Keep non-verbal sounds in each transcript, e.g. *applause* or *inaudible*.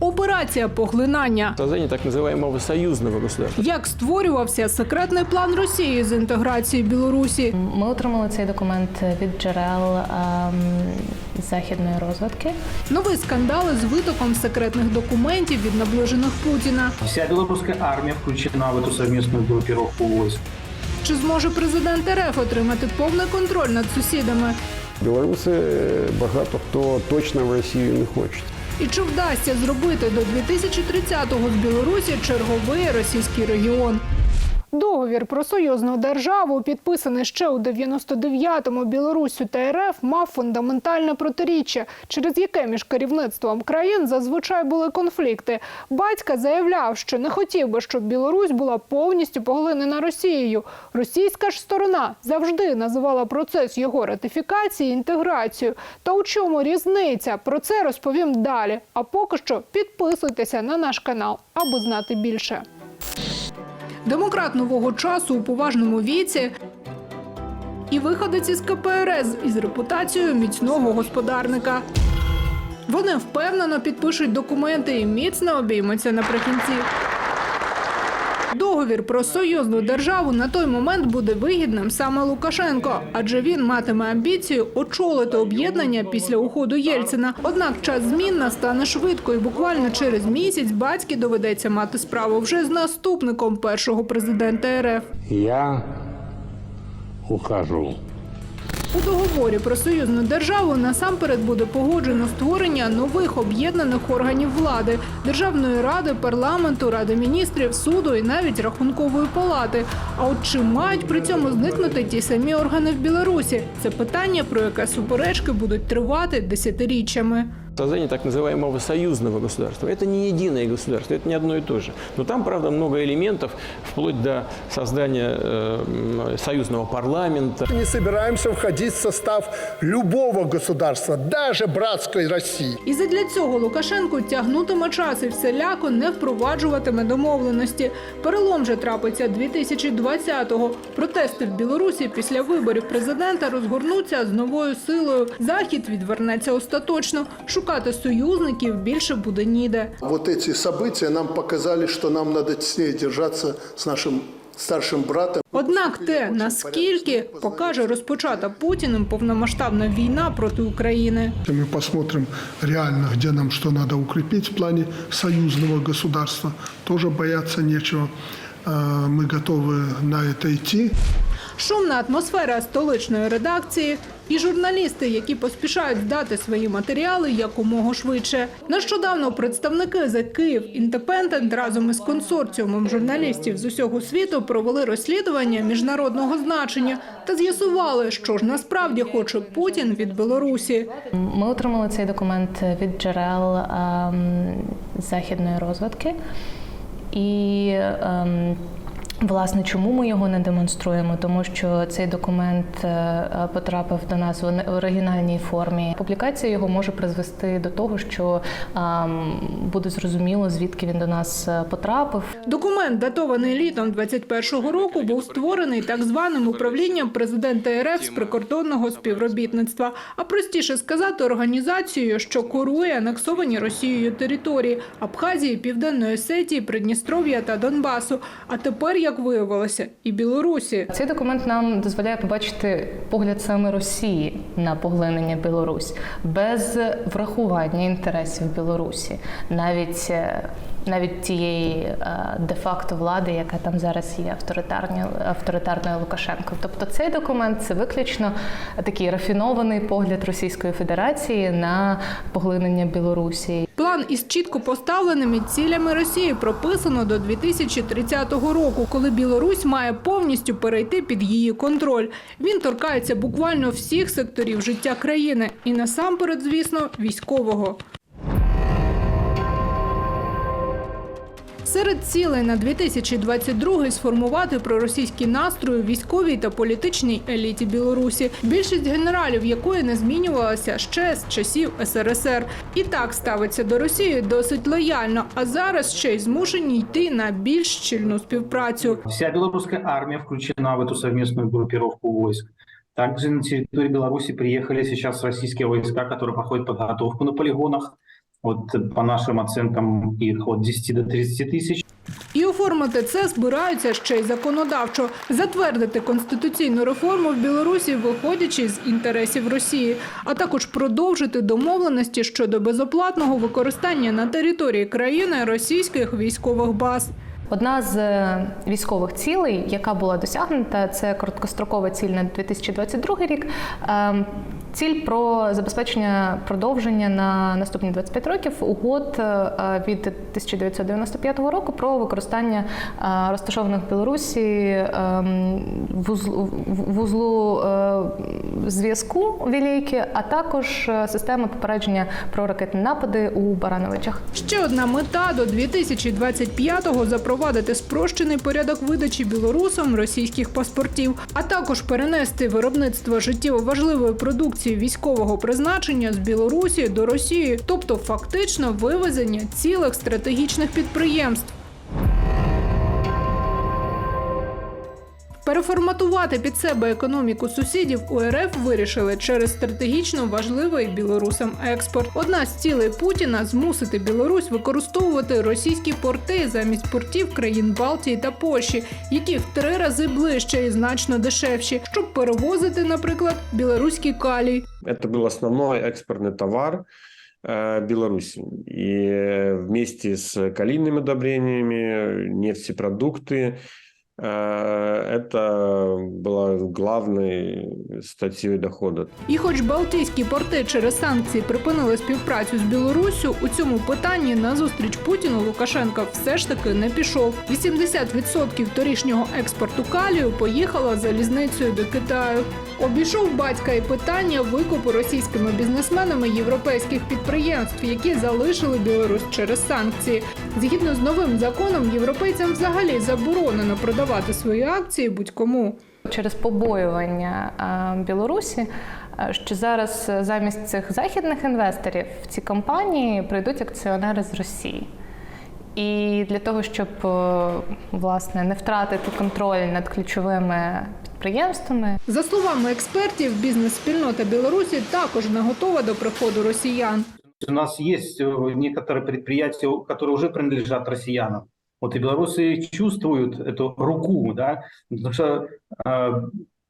Операція поглинання. Создание так называемого союзного государства. Як створювався секретний план Росії з інтеграції Білорусі? Ми отримали цей документ від джерел ем, західної розвідки. Нові скандали з витоком секретних документів від наближених Путіна. Вся белорусская армия включена в эту совместную группировку войск. Чи зможе президент РФ отримати повний контроль над сусідами? Білоруси е, багато хто точно в Росію не хоче. І чи вдасться зробити до 2030-го з Білорусі черговий російський регіон? Договір про союзну державу, підписаний ще у 99-му Білоруссю та РФ, мав фундаментальне протиріччя, через яке між керівництвом країн зазвичай були конфлікти. Батька заявляв, що не хотів би, щоб Білорусь була повністю поглинена Росією. Російська ж сторона завжди називала процес його ратифікації інтеграцією. Та у чому різниця? Про це розповім далі. А поки що підписуйтеся на наш канал, аби знати більше. Демократ нового часу у поважному віці і виходець із КПРС із репутацією міцного господарника. Вони впевнено підпишуть документи і міцно обіймуться наприкінці. Договір про союзну державу на той момент буде вигідним саме Лукашенко, адже він матиме амбіцію очолити об'єднання після уходу Єльцина. Однак час змін настане швидко, і буквально через місяць батьки доведеться мати справу вже з наступником першого президента РФ. Я ухожу. У договорі про союзну державу насамперед буде погоджено створення нових об'єднаних органів влади державної ради, парламенту, ради міністрів, суду і навіть рахункової палати. А от чи мають при цьому зникнути ті самі органи в Білорусі? Це питання, про яке суперечки будуть тривати десятиріччями Создание так называемого союзного государства. Это не единое государство, это не одно и то же. Но там, правда, много элементов, вплоть до создания э, м, союзного парламента. не собираемся входить в состав любого государства, даже братской России. І задля цього Лукашенко тягнутиме час і всіляко не впроваджуватиме домовленості. Перелом же трапиться 2020-го. Протести в Білорусі після виборів президента розгорнуться з новою силою. Захід відвернеться остаточно. Шукати союзників більше буде ніде. Вот эти события нам показали, что нам надо теснее держаться с нашим старшим братом. Однак те, наскільки покаже розпочата Путіним повномасштабна війна проти України. Мы посмотрим реально, где нам что надо укрепить в плане союзного государства. Тоже бояться нечего. Э, Мы готовы на это идти. Шумна атмосфера столичної редакції і журналісти, які поспішають здати свої матеріали якомога швидше. Нещодавно представники The Kyiv Independent разом із консорціумом журналістів з усього світу провели розслідування міжнародного значення та з'ясували, що ж насправді хоче Путін від Білорусі. Ми отримали цей документ від джерел ем, західної розвідки. І ем, власне, чому ми його не демонструємо? Тому що цей документ е, потрапив до нас в оригінальній формі. Публікація його може призвести до того, що буде зрозуміло, звідки він до нас е, потрапив. Документ, датований літом 21-го року, був створений так званим управлінням президента РФ з прикордонного співробітництва, а простіше сказати, організацією, що курує анексовані Росією території Абхазії, Південної Осетії, Придністров'я та Донбасу. А тепер, як виявилося, і Білорусі. Цей документ нам дозволяє побачити погляд саме Росії на поглинення Білорусь без врахування інтересів Білорусі, навіть е, навіть тієї е, де-факто влади, яка там зараз є авторитарною авторитарною Лукашенко. Тобто цей документ це виключно такий рафінований погляд Російської Федерації на поглинення Білорусі. План із чітко поставленими цілями Росії прописано до 2030 року, коли Білорусь має повністю перейти під її контроль. Він торкається буквально всіх секторів життя країни і насамперед, звісно, військового. Серед цілей на 2022 сформувати проросійські настрої військовій та політичній еліті Білорусі, більшість генералів якої не змінювалася ще з часів СРСР. І так ставиться до Росії досить лояльно, а зараз ще й змушені йти на більш щільну співпрацю. Вся белорусская армия включена в эту совместную группировку войск. Также на территории Беларуси приехали сейчас российские войска, которые проходят подготовку на полигонах. Вот по нашим оцінкам їх від 10 до 30 тисяч. І оформити це збираються ще й законодавчо затвердити конституційну реформу в Білорусі, виходячи з інтересів Росії, а також продовжити домовленості щодо безоплатного використання на території країни російських військових баз. Одна з е, військових цілей, яка була досягнута, це короткострокова ціль на 2022 рік. Ем, Ціль про забезпечення продовження на наступні 25 років угод е, від 1995 року про використання е, розташованих в Білорусі ем, вузлу, е, зв'язку Вілейки, а також е, системи попередження про ракетні напади у Барановичах. Ще одна мета до 2025-го – запровадити спрощений порядок видачі білорусам російських паспортів, а також перенести виробництво життєво важливої продукції військового призначення з Білорусі до Росії, тобто фактично вивезення цілих стратегічних підприємств. Переформатувати під себе економіку сусідів у РФ вирішили через стратегічно важливий білорусам експорт. Одна з цілей Путіна змусити Білорусь використовувати російські порти замість портів країн Балтії та Польщі, які в три рази ближче і значно дешевші, щоб перевозити, наприклад, білоруський калій. Это был основной экспортный товар э, Беларуси. И э, вместе с калийными удобрениями, нефтепродукты, э, это было главной статьей дохода. І хоч Балтійські порти через санкції припинили співпрацю з Білоруссю, у цьому питанні на зустріч Путіну Лукашенка все ж таки не пішов. 80% торішнього експорту калію поїхало залізницею до Китаю. Обійшов батька і питання викупу російськими бізнесменами європейських підприємств, які залишили Білорусь через санкції. Згідно з новим законом, європейцям взагалі заборонено продавати свої акції будь-кому. через побоювання е, Білорусі, е, що зараз е, замість цих західних інвесторів в ці компанії прийдуть акціонери з Росії. І для того, щоб е, власне не втратити контроль над ключовими підприємствами, За словами експертів, бізнес-спільнота Білорусі також не готова до приходу росіян. У нас есть э, некоторые предприятия, которые уже принадлежат россиянам. Вот и белорусы чувствуют эту руку, да, потому что э,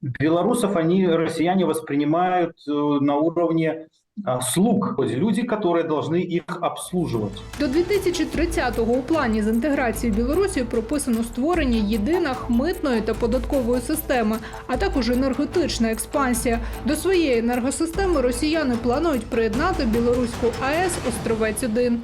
белорусов они, россияне, воспринимают э, на уровне э, слуг, то есть люди, которые должны их обслуживать. До 2030-го у плані з інтеграції Білорусі прописано створення єдиних митної та податкової системи, а також енергетична експансія. До своєї енергосистеми росіяни планують приєднати білоруську АЕС Островець 1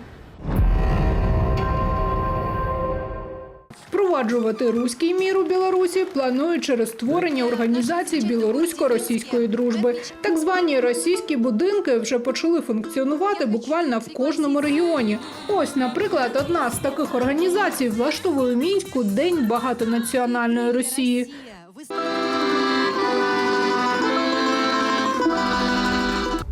Впроваджувати руський мір у Білорусі планують через створення організації білорусько-російської дружби. Так звані російські будинки вже почали функціонувати буквально в кожному регіоні. Ось, наприклад, одна з таких організацій влаштовує мінську День багатонаціональної Росії.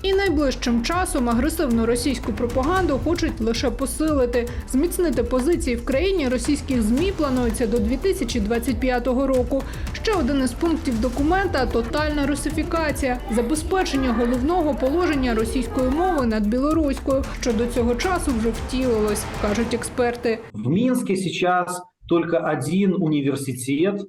І найближчим часом агресивну російську пропаганду хочуть лише посилити. Зміцнити позиції в країні російських змі планується до 2025 року. Ще один із пунктів документа тотальна русифікація, забезпечення головного положення російської мови над білоруською, що до цього часу вже втілилось, кажуть експерти. В Минске сейчас только один университет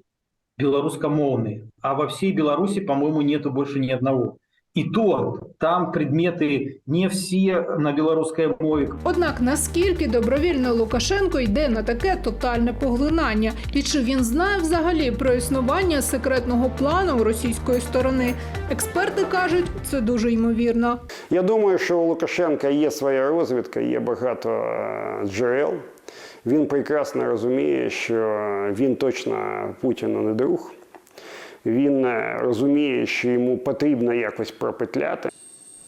белорусскомовный, а во всей Беларуси, по-моему, нету больше ни одного. И то там предметы не все на белорусской мове. Однак наскільки добровільно Лукашенко йде на таке тотальне поглинання, і чи він знає взагалі про існування секретного плану російської сторони? Експерти кажуть, це дуже ймовірно. Я думаю, що у Лукашенка є своя розвідка, є багато е, джерел. Він прекрасно розуміє, що він точно Путіну не друг. Він е, розуміє, що йому потрібно якось пропетляти.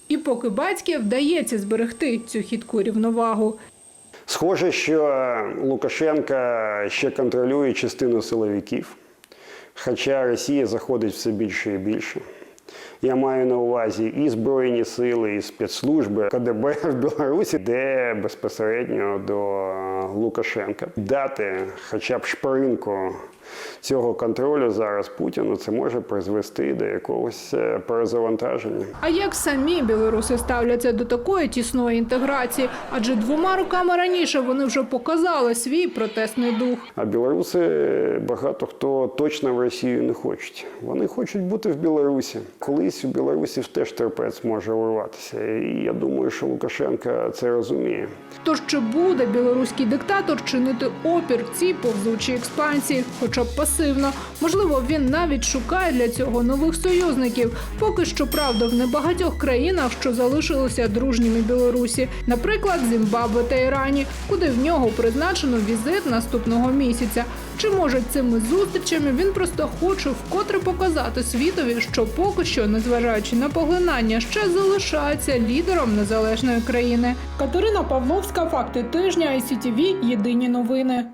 І поки батьки вдається зберегти цю хитку рівновагу. Схоже, що е, Лукашенка ще контролює частину силовиків, хоча Росія заходить все більше і більше. Я маю на увазі і збройні сили, і спецслужби КДБ *laughs* в Білорусі, де безпосередньо до Лукашенка дати хоча б шпаринку цього контролю зараз Путіну, це може призвести до якогось е, перезавантаження. А як самі білоруси ставляться до такої тісної інтеграції? Адже двома роками раніше вони вже показали свій протестний дух. А білоруси багато хто точно в Росію не хочуть. Вони хочуть бути в Білорусі. Колись у білорусів теж терпець може урватися. І я думаю, що Лукашенка це розуміє. Тож чи буде білоруський диктатор чинити опір цій повзучій експансії, хоча пасивно? Можливо, він навіть шукає для цього нових союзників. Поки що правда в небагатьох країнах, що залишилися дружніми Білорусі, наприклад, Зімбабве та Ірані, куди в нього призначено візит наступного місяця. Чи може цими зустрічами він просто хоче вкотре показати світові, що поки що, незважаючи на поглинання, ще залишається лідером незалежної країни. Катерина Павловська, факти тижня, ICTV, Єдині новини.